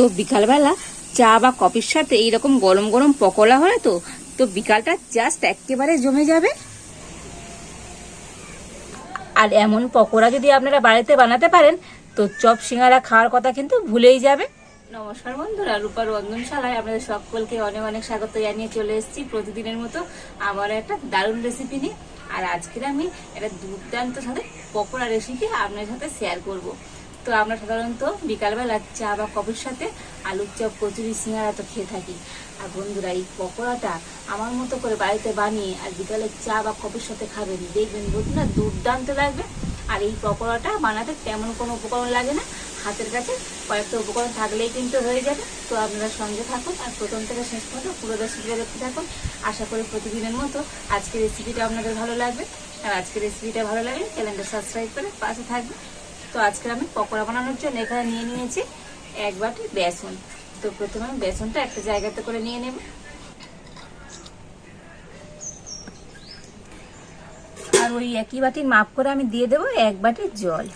তো বিকালবেলা চা বা কফির সাথে এইরকম গরম গরম পকোড়া হলে তো তো বিকালটা জাস্ট একেবারে জমে যাবে। আর এমন পকোড়া যদি আপনারা বাড়িতে বানাতে পারেন, তো চপ সিঙ্গারা খাওয়ার কথা কিন্তু ভুলেই যাবে। নমস্কার বন্ধুরা রূপার রন্ধনশালায় আপনাদের সকলকে অনেক অনেক স্বাগত জানিয়ে চলে এসেছি প্রতিদিনের মতো আবার একটা দারুণ রেসিপি নিয়ে। আর আজকের আমি একটা দুর্দান্ত সাথে পকোড়া রেসিপি আপনাদের সাথে শেয়ার করব। তো আমরা সাধারণত বিকালবেলা চা বা কফির সাথে আলুর চপ, কচুরি, সিঙ্গারা তো খেয়ে থাকি। আর বন্ধুরা, এই পকোড়াটা আমার মতো করে বাড়িতে বানিয়ে আর বিকালে চা বা কফির সাথে খাবেন, দেখবেন বন্ধুরা দুর্দান্ত লাগবে। আর এই পকোড়াটা বানাতে তেমন কোনো উপকরণ লাগে না। হাতের কাছে কয়েকটা উপকরণ থাকলেই কিন্তু হয়ে যাবে। তো আপনারা সঙ্গে থাকুন আর প্রথম থেকে শেষ পর্যন্ত পুরো রেসিপিটা দেখতে থাকুন। আশা করি প্রতিদিনের মতো আজকের রেসিপিটা আপনাদের ভালো লাগবে। আর আজকের রেসিপিটা ভালো লাগলে চ্যানেলটা সাবস্ক্রাইব করে পাশে থাকবে তো আজকে আমি পকোড়া বানানোর জন্য এখানে নিয়ে নিয়েছি এক বাটি বেসন। তো প্রথমে আমি বেসনটা একটা জায়গাতে করে নিয়ে নেব। আর ওই একই বাটির মাপ করে আমি দিয়ে দেবো এক বাটি জল।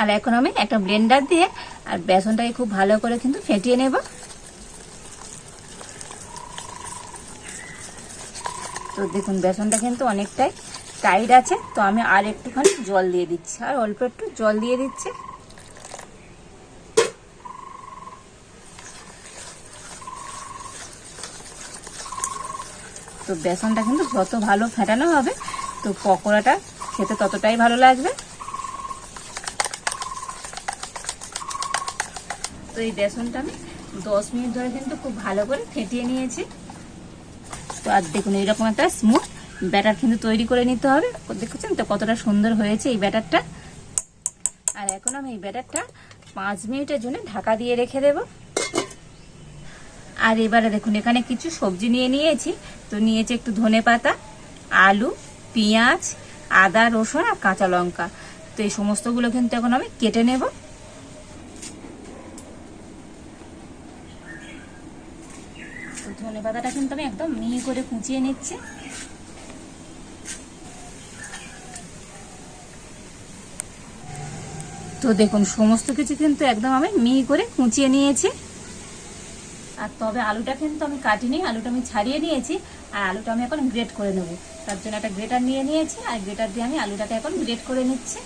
আর এখন আমি একটা ব্লেন্ডার দিয়ে আর বেসনটাকে খুব ভালো করে কিন্তু ফেটিয়ে নেব। তো দেখুন, বেসনটা কিন্তু অনেকটাই টাইট আছে, তো আমি আর একটুখানি জল দিয়ে দিচ্ছি। আর অল্প একটু জল দিয়ে দিচ্ছি। তো বেসনটা কিন্তু যত ভালো ফেটানো হবে, তো পকোড়াটা খেতে ততটাই ভালো লাগবে। তো এই বেসনটা আমি দশ মিনিট ধরে কিন্তু খুব ভালো করে ফেটিয়ে নিয়েছি। তো আর দেখুন, এইরকম একটা স্মুথ ব্যাটার কিন্তু তৈরি করে নিতে হবে। দেখছেন তো কতটা সুন্দর হয়েছে এই ব্যাটারটা? আর এখন আমি এই ব্যাটারটা পাঁচ মিনিটের জন্য ঢাকা দিয়ে রেখে দেব। আর এবারে দেখুন, এখানে কিছু সবজি নিয়ে নিয়েছি। তো নিয়েছি একটু ধনে পাতা, আলু, পেঁয়াজ, আদা, রসুন আর কাঁচা লঙ্কা। তো এই সমস্তগুলো কিন্তু এখন আমি কেটে নেব তো ধনে পাতাটা কিন্তু আমি একদম মিহি করে কুচিয়ে নিচ্ছি। তো দেখুন, সমস্ত কিছু কিন্তু একদম আমি মিহি করে কুচিয়ে নিয়েছি। আর তবে আলুটা কিন্তু আমি কাটিনি, আলুটা আমি ছাড়িয়ে নিয়েছি, আর আলুটা আমি এখন গ্রেট করে নেব। তার জন্য একটা গ্রেটার নিয়ে নিয়েছি, আর গ্রেটার দিয়ে আমি আলুটাকে এখন গ্রেট করে নিচ্ছি।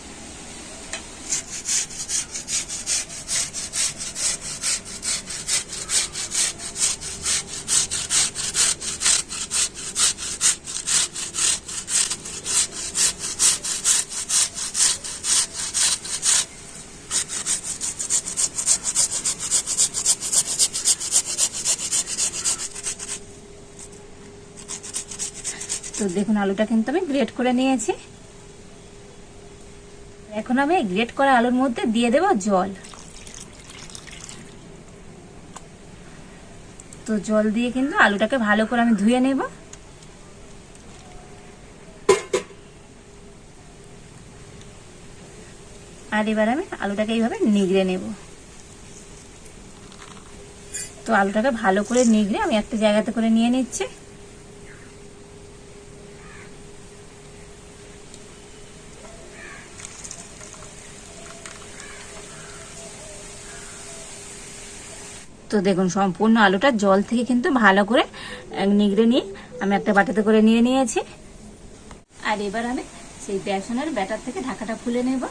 তো দেখুন, আলুটা কিন্তু আমি গ্রেট করে নিয়েছি। এখন আমি গ্রেট করা আলুর মধ্যে দিয়ে দেব জল। তো জল দিয়ে কিন্তু আলুটাকে ভালো করে আমি ধুয়ে নেব। আর এবার আমি আলুটাকে এইভাবে নিগড়ে নেব। তো আলুটাকে ভালো করে নিগড়ে আমি একটা জায়গাতে করে নিয়ে নিচ্ছি। তো দেখুন, সম্পূর্ণ আলুটা জল থেকে কিন্তু ভালো করে নিগড়ে নিয়ে আমি একটা বাটিতে করে নিয়ে নিয়েছি। আর এবার আমি সেই বেসনের ব্যাটার থেকে ঢাকাটা খুলে নেব।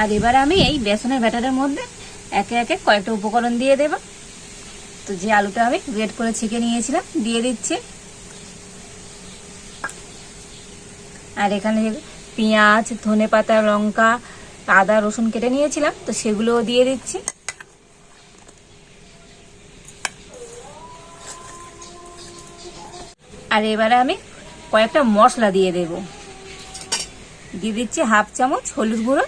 আর এবার আমি এই বেসনের ব্যাটারের মধ্যে একে একে কয়েকটা উপকরণ দিয়ে দেব। তো যে আলুটা আমি গ্রেট করে ছেঁকে নিয়েছিলাম, দিয়ে দিচ্ছি। আর এখানে পেঁয়াজ ধনে পাতা লঙ্কা, আদা, রসুন কেটে নিয়েছিলাম, তো সেগুলোও দিয়ে দিচ্ছি। আর এবারে আমি কয়েকটা মশলা দিয়ে দেব। দিয়ে দিচ্ছি হাফ চামচ হলুদ গুঁড়ো।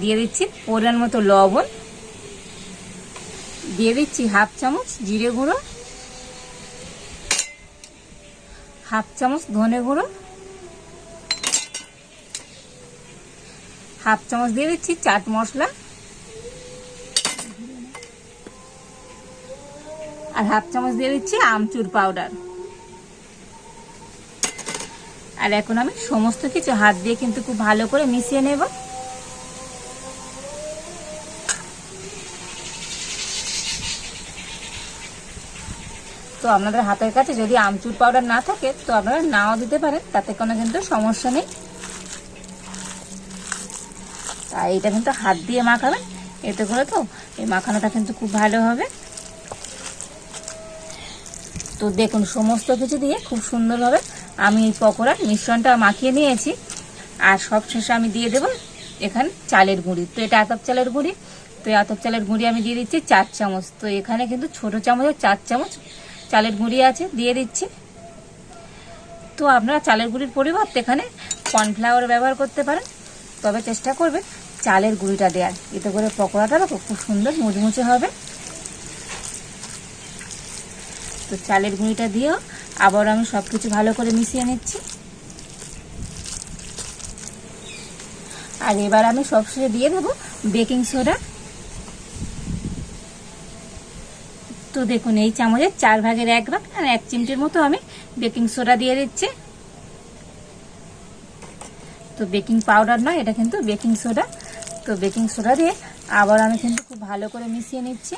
দিয়ে দিচ্ছি পরিমাণ মতো লবণ। দিয়ে দিচ্ছি হাফ চামচ জিরে গুঁড়ো। হাফ চামচ ধনে গুঁড়ো। হাফ চামচ দিয়ে দিচ্ছি চাট মশলা। আর হাফ চামচ দিয়ে দিচ্ছি আমচুর পাউডার। আর এখন আমি সমস্ত কিছু হাত দিয়ে কিন্তু খুব ভালো করে মিশিয়ে নেব। তো আপনাদের হাতের কাছে যদি আমচুর পাউডার না থাকে, তো আপনারা নাও দিতে পারেন, তাতে কোনো কিন্তু সমস্যা নেই। আর এটা কিন্তু হাত দিয়ে মাখাবেন, এতে করে তো এই মাখানোটা কিন্তু খুব ভালো হবে। তো দেখুন, সমস্ত কিছু দিয়ে খুব সুন্দরভাবে আমি এই পকোড়ার মিশ্রণটা মাখিয়ে নিয়েছি। আর সব শেষে আমি দিয়ে দেবো এখানে চালের গুঁড়ি। তো এটা আতপ চালের গুঁড়ি। তো এই আতপ চালের গুঁড়ি আমি দিয়ে দিচ্ছি চার চামচ। তো এখানে কিন্তু ছোট চামচের চার চামচ চালের গুঁড়ি আছে, দিয়ে দিচ্ছি। তো আপনারা চালের গুঁড়ির পরিবর্তে এখানে কর্নফ্লাওয়ার ব্যবহার করতে পারেন। তবে চেষ্টা করবেন চালের গুঁড়িটা দেওয়ার। এতে করে পকোড়াটা খুব সুন্দর মুচমুচে হবে। তো চালের গুঁড়িটা দিয়েও আবার আমি সব কিছু ভালো করে মিশিয়ে নিচ্ছি। আর এবার আমি সবশেষে দিয়ে দেবো বেকিং সোডা। তো দেখুন, এই চামচের চার ভাগের এক ভাগ আর এক চিমটির মতো আমি বেকিং সোডা দিয়ে দিচ্ছি। তো বেকিং পাউডার নয়, এটা কিন্তু বেকিং সোডা। তো বেকিং সোডা দিয়ে আবার আমি কিন্তু খুব ভালো করে মিশিয়ে নিচ্ছি।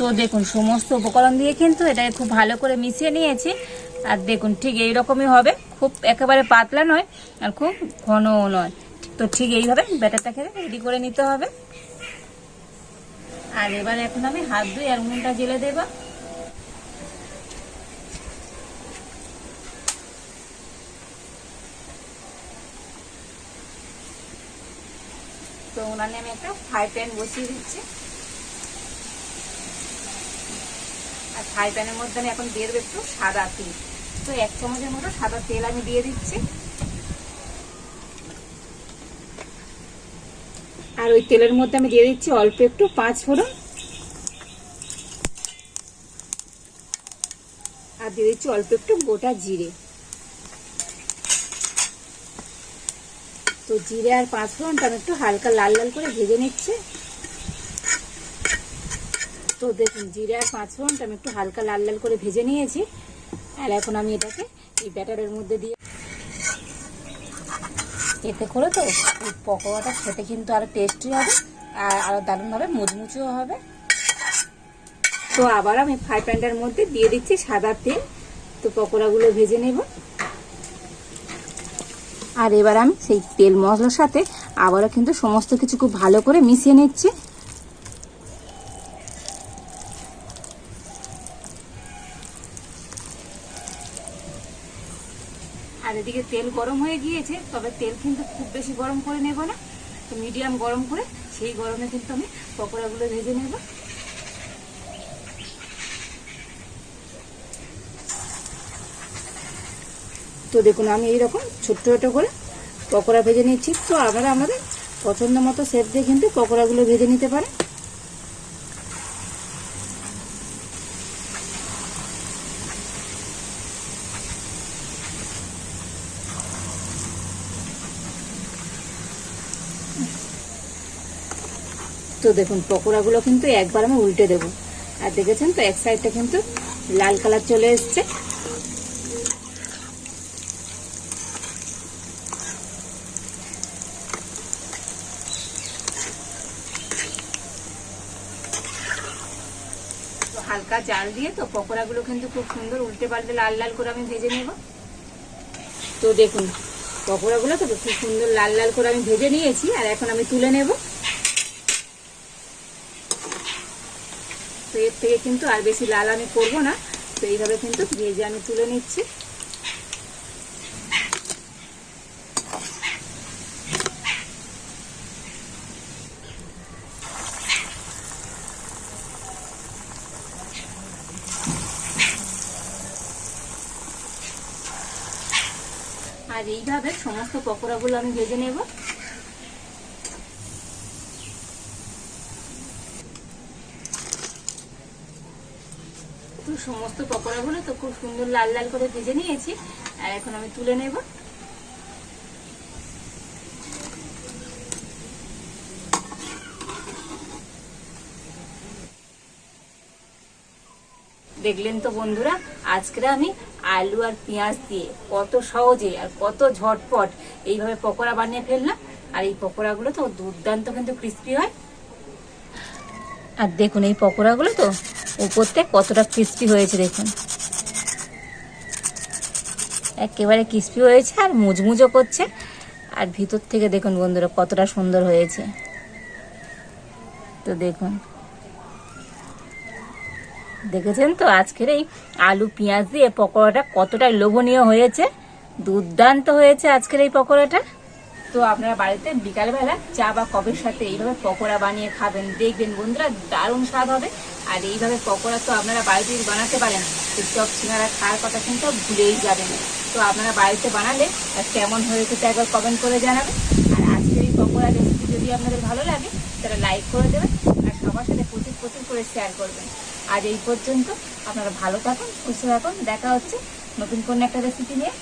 তো দেখুন, সমস্ত উপকরণ দিয়ে কিন্তু এটাকে খুব ভালো করে মিশিয়ে নিয়েছি। আর দেখুন, ঠিক এই রকমই হবে। খুব একেবারে পাতলা নয়, আর খুব ঘনও নয়। তো ঠিক এইভাবে ব্যাটারটাকে রেডি করে নিতে হবে। আর এবার এখন আমি হাত ধুয়ে আর উনুনটা জেলে দেবো। তো উনানে আমি একটা ফ্রাই প্যান বসিয়ে দিচ্ছি। আর ফ্রাই প্যানের মধ্যে আমি এখন দিয়ে দেবো একটু সাদা তেল। তো এক চামচের মতো সাদা তেল আমি দিয়ে দিচ্ছি। আর ওই তেলের মধ্যে আমি দিয়ে দিচ্ছি অল্প একটু পাঁচ ফোড়ন। আর দিয়ে দিচ্ছি অল্প একটু গোটা জিরে। তো জিরে আর পাঁচ ফোড়নটা আমি একটু হালকা লাল লাল করে ভেজে নিচ্ছি। তো দেখুন, জিরে আর পাঁচ ফোড়নটা আমি একটু হালকা লাল লাল করে ভেজে নিয়েছি। আর এখন আমি এটাকে এই ব্যাটারের মধ্যে দিয়ে এতে করে তো এই পকোড়াটা খেতে কিন্তু আরও টেস্টি হবে আর আরও দারুণভাবে মুচমুচেও হবে। তো আবার আমি ফ্রাই প্যানটার মধ্যে দিয়ে দিচ্ছি সাদা তেল। তো পকোড়াগুলো ভেজে নেব। আর এবার আমি সেই তেল মশলার সাথে আবারও কিন্তু সমস্ত কিছু খুব ভালো করে মিশিয়ে নিচ্ছি। আর এদিকে তেল গরম হয়ে গিয়েছে, তবে তেল কিন্তু খুব বেশি গরম করে নেব না। তো মিডিয়াম গরম করে সেই গরমে কিন্তু আমি পকোড়াগুলো ভেজে নেব। তো দেখুন, আমি এইরকম ছোট্ট ছোটো করে পকোড়া ভেজে নিচ্ছি। তো আপনারা আমাদের পছন্দ মতো শেপ দিয়ে কিন্তু পকোড়াগুলো ভেজে নিতে পারেন। তো দেখুন, পকোড়াগুলো কিন্তু একবার আমি উল্টে দেবো। আর দেখেছেন তো, এক সাইডটা কিন্তু লাল কালার চলে এসছে। হালকা জাল দিয়ে তো পকোড়াগুলো কিন্তু খুব সুন্দর উল্টে পাল্টে লাল লাল করে আমি ভেজে নেব। তো দেখুন, পকোড়াগুলো তো খুব সুন্দর লাল লাল করে আমি ভেজে নিয়েছি, আর এখন আমি তুলে নেব। এর থেকে কিন্তু আর বেশি লাল আমি করব না। তো এইভাবে কিন্তু ভেজে আমি তুলে নিচ্ছি। আর এইভাবে সমস্ত পকোড়াগুলো আমি ভেজে নেব। কিন্তু সমস্ত পকোড়াগুলো, তো খুব সুন্দর লাল লাল করে ভেজে নিয়েছি। আর এখন আমি তুলে নেব। দেখলেন তো বন্ধুরা, আজকে আমি আলু আর পেঁয়াজ দিয়ে কত সহজে আর কত ঝটপট এইভাবে পকোড়া বানিয়ে ফেললাম। আর এই পকোড়াগুলো তো দুর্দান্ত কিন্তু ক্রিস্পি হয়। আর দেখুন এই পকোড়াগুলো তো উপরতে কতটা ক্রিস্পি হয়েছে দেখুন। একেবারে ক্রিস্পি হয়েছে আর মুচমুচো করছে। আর ভিতর থেকে দেখুন বন্ধুরা কতটা সুন্দর হয়েছে। তো দেখুন। দেখেছেন তো আজকের এই আলু পেঁয়াজ দিয়ে পকোড়াটা কতটা লোভনীয় হয়েছে। দুর্দান্ত হয়েছে আজকের এই পকোড়াটা। তো আপনারা বাড়িতে বিকালবেলা চা বা কফির সাথে এইভাবে পকোড়া বানিয়ে খাবেন। দেখবেন বন্ধুরা দারুণ স্বাদ হবে। আর এইভাবে পকোড়া তো আপনারা বাড়িতে বানাতে পারেন চপ, সিঙ্গারা, খাওয়ার কথা কিন্তু ভুলেই যাবেন। তো আপনারা বাড়িতে বানালে কেমন হয়েছে তা একবার কমেন্ট করে জানাবেন। আর আজকের এই পকোড়া রেসিপি যদি আপনাদের ভালো লাগে, তাহলে লাইক করে দেবেন আর সবার সাথে প্রচুর প্রচুর করে শেয়ার করবেন। আজ এই পর্যন্ত আপনারা ভালো থাকুন, সুস্থ থাকুন। দেখা হচ্ছে নতুন কোনো একটা রেসিপি নিয়ে।